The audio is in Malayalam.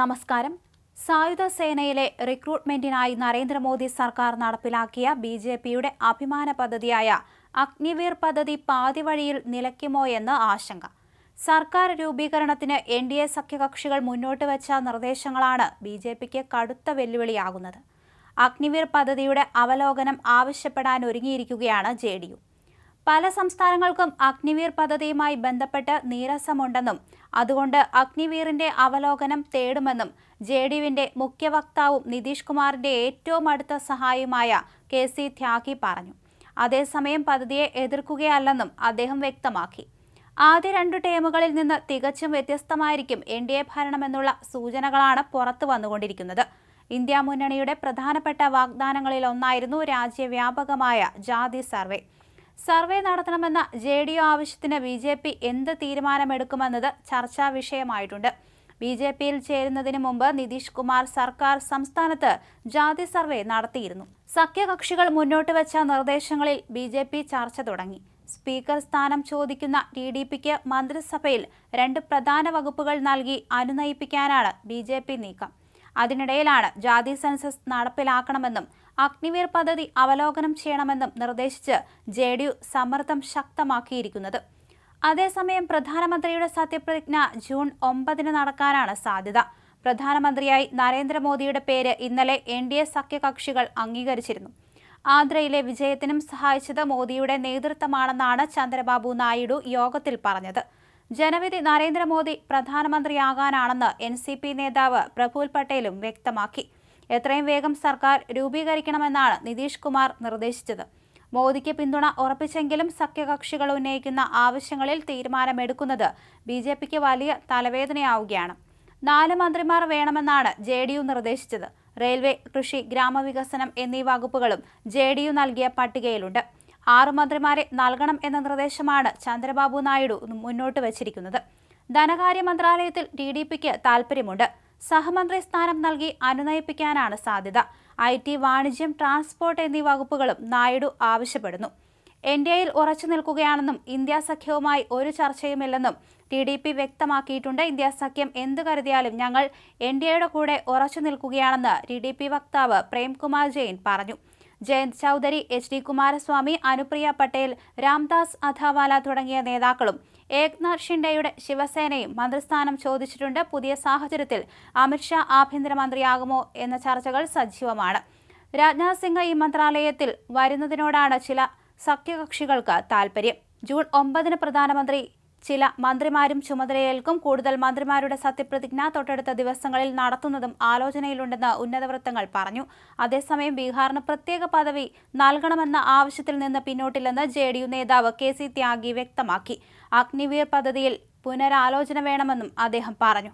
നമസ്കാരം. സായുധ സേനയിലെ റിക്രൂട്ട്മെന്റിനായി നരേന്ദ്രമോദി സർക്കാർ നടപ്പിലാക്കിയ ബി ജെ പിയുടെ അഭിമാന പദ്ധതിയായ അഗ്നിവീർ പദ്ധതി പാതിവഴിയിൽ നിലയ്ക്കുമോ എന്ന് ആശങ്ക. സർക്കാർ രൂപീകരണത്തിന് എൻ ഡി എ സഖ്യകക്ഷികൾ മുന്നോട്ട് വെച്ച നിർദ്ദേശങ്ങളാണ് ബി ജെ പിക്ക് കടുത്ത വെല്ലുവിളിയാകുന്നത്. അഗ്നിവീർ പദ്ധതിയുടെ അവലോകനം ആവശ്യപ്പെടാൻ ഒരുങ്ങിയിരിക്കുകയാണ് ജെ ഡി യു. പല സംസ്ഥാനങ്ങൾക്കും അഗ്നിവീർ പദ്ധതിയുമായി ബന്ധപ്പെട്ട് നീരസമുണ്ടെന്നും അതുകൊണ്ട് അഗ്നിവീറിന്റെ അവലോകനം തേടുമെന്നും ജെ ഡി യുവിന്റെ മുഖ്യ വക്താവും നിതീഷ് കുമാറിന്റെ ഏറ്റവും അടുത്ത സഹായിയുമായ കെ സി ത്യാഗി പറഞ്ഞു. അതേസമയം പദ്ധതിയെ എതിർക്കുകയല്ലെന്നും അദ്ദേഹം വ്യക്തമാക്കി. ആദ്യ രണ്ടു ടീമുകളിൽ നിന്ന് തികച്ചും വ്യത്യസ്തമായിരിക്കും എൻ ഡി എ ഭരണമെന്നുള്ള സൂചനകളാണ് പുറത്തു വന്നുകൊണ്ടിരിക്കുന്നത്. ഇന്ത്യ മുന്നണിയുടെ പ്രധാനപ്പെട്ട വാഗ്ദാനങ്ങളിൽ ഒന്നായിരുന്നു രാജ്യവ്യാപകമായ ജാതി സർവേ. സർവേ നടത്തണമെന്ന ജെ ഡി യു ആവശ്യത്തിന് ബി ജെ പി എന്ത് തീരുമാനമെടുക്കുമെന്നത് ചർച്ചാ വിഷയമായിട്ടുണ്ട്. ബി ജെ പിയിൽ ചേരുന്നതിന് മുമ്പ് നിതീഷ് കുമാർ സർക്കാർ സംസ്ഥാനത്ത് ജാതി സർവേ നടത്തിയിരുന്നു. സഖ്യകക്ഷികൾ മുന്നോട്ട് വെച്ച നിർദ്ദേശങ്ങളിൽ ബി ജെ പി ചർച്ച തുടങ്ങി. സ്പീക്കർ സ്ഥാനം ചോദിക്കുന്ന ടി ഡി പിക്ക് മന്ത്രിസഭയിൽ രണ്ട് പ്രധാന വകുപ്പുകൾ നൽകി അനുനയിപ്പിക്കാനാണ് ബി ജെ പി നീക്കം. അതിനിടയിലാണ് ജാതി സെൻസസ് നടപ്പിലാക്കണമെന്നും അഗ്നിവീർ പദ്ധതി അവലോകനം ചെയ്യണമെന്നും നിർദ്ദേശിച്ച് ജെ ഡി യു സമ്മർദ്ദം ശക്തമാക്കിയിരിക്കുന്നത്. അതേസമയം പ്രധാനമന്ത്രിയുടെ സത്യപ്രതിജ്ഞ ജൂൺ ഒമ്പതിന് നടക്കാനാണ് സാധ്യത. പ്രധാനമന്ത്രിയായി നരേന്ദ്രമോദിയുടെ പേര് ഇന്നലെ എൻ ഡി എ സഖ്യകക്ഷികൾ അംഗീകരിച്ചിരുന്നു. ആന്ധ്രയിലെ വിജയത്തിനും സഹായിച്ചത് മോദിയുടെ നേതൃത്വമാണെന്നാണ് ചന്ദ്രബാബു നായിഡു യോഗത്തിൽ പറഞ്ഞത്. ജനവിധി നരേന്ദ്രമോദി പ്രധാനമന്ത്രിയാകാനാണെന്ന് എൻ സി പി നേതാവ് പ്രഫുൽ പട്ടേലും വ്യക്തമാക്കി. എത്രയും വേഗം സർക്കാർ രൂപീകരിക്കണമെന്നാണ് നിതീഷ് കുമാർ നിർദ്ദേശിച്ചത്. മോദിക്ക് പിന്തുണ ഉറപ്പിച്ചെങ്കിലും സഖ്യകക്ഷികൾ ഉന്നയിക്കുന്ന ആവശ്യങ്ങളിൽ തീരുമാനമെടുക്കുന്നത് ബി ജെ പിക്ക് വലിയ തലവേദനയാവുകയാണ്. നാല് മന്ത്രിമാർ വേണമെന്നാണ് ജെ ഡി യു നിർദ്ദേശിച്ചത്. റെയിൽവേ കൃഷി ഗ്രാമവികസനം എന്നീ വകുപ്പുകളും ജെ ഡി യു നൽകിയ പട്ടികയിലുണ്ട്. ആറ് മന്ത്രിമാരെ നൽകണം എന്ന നിർദ്ദേശമാണ് ചന്ദ്രബാബു നായിഡു മുന്നോട്ട് വച്ചിരിക്കുന്നത്. ധനകാര്യ മന്ത്രാലയത്തിൽ ടി ഡി പിക്ക് താൽപ്പര്യമുണ്ട്. സഹമന്ത്രി സ്ഥാനം നൽകി അനുനയിപ്പിക്കാനാണ് സാധ്യത. ഐ ടി വാണിജ്യം ട്രാൻസ്പോർട്ട് എന്നീ വകുപ്പുകളും നായിഡു ആവശ്യപ്പെടുന്നു. എൻ ഡി എയിൽ ഉറച്ചു നിൽക്കുകയാണെന്നും ഇന്ത്യ സഖ്യവുമായി ഒരു ചർച്ചയുമില്ലെന്നും ടി ഡി പി വ്യക്തമാക്കിയിട്ടുണ്ട്. ഇന്ത്യ സഖ്യം എന്തു കരുതിയാലും ഞങ്ങൾ എൻ ഡി എയുടെ കൂടെ ഉറച്ചു നിൽക്കുകയാണെന്ന് ടി ഡി പി വക്താവ് പ്രേംകുമാർ ജെയിൻ പറഞ്ഞു. ജയന്ത് ചൌധരി എച്ച് ഡി കുമാരസ്വാമി അനുപ്രിയ പട്ടേൽ രാംദാസ് അഥാവാല തുടങ്ങിയ നേതാക്കളും ഏക്നാഥ് ഷിൻഡെയുടെ ശിവസേനയും മന്ത്രിസ്ഥാനം ചോദിച്ചിട്ടുണ്ട്. പുതിയ സാഹചര്യത്തിൽ അമിത്ഷാ ആഭ്യന്തരമന്ത്രിയാകുമോ എന്ന ചർച്ചകൾ സജീവമാണ്. രാജ്നാഥ് സിംഗ് ഈ മന്ത്രാലയത്തിൽ വരുന്നതിനോടാണ് ചില സഖ്യകക്ഷികൾക്ക് താൽപര്യം. ജൂൺ ഒമ്പതിന് പ്രധാനമന്ത്രി ചില മന്ത്രിമാരും ചുമതലയേൽക്കും. കൂടുതൽ മന്ത്രിമാരുടെ സത്യപ്രതിജ്ഞ തൊട്ടടുത്ത ദിവസങ്ങളിൽ നടത്തുന്നതും ആലോചനയിലുണ്ടെന്ന് ഉന്നത വൃത്തങ്ങൾ പറഞ്ഞു. അതേസമയം ബീഹാറിന് പ്രത്യേക പദവി നൽകണമെന്ന ആവശ്യത്തിൽ നിന്ന് പിന്നോട്ടില്ലെന്ന് ജെ ഡി യു നേതാവ് കെ സി ത്യാഗി വ്യക്തമാക്കി. അഗ്നിവീർ പദ്ധതിയിൽ പുനരാലോചന വേണമെന്നും അദ്ദേഹം പറഞ്ഞു.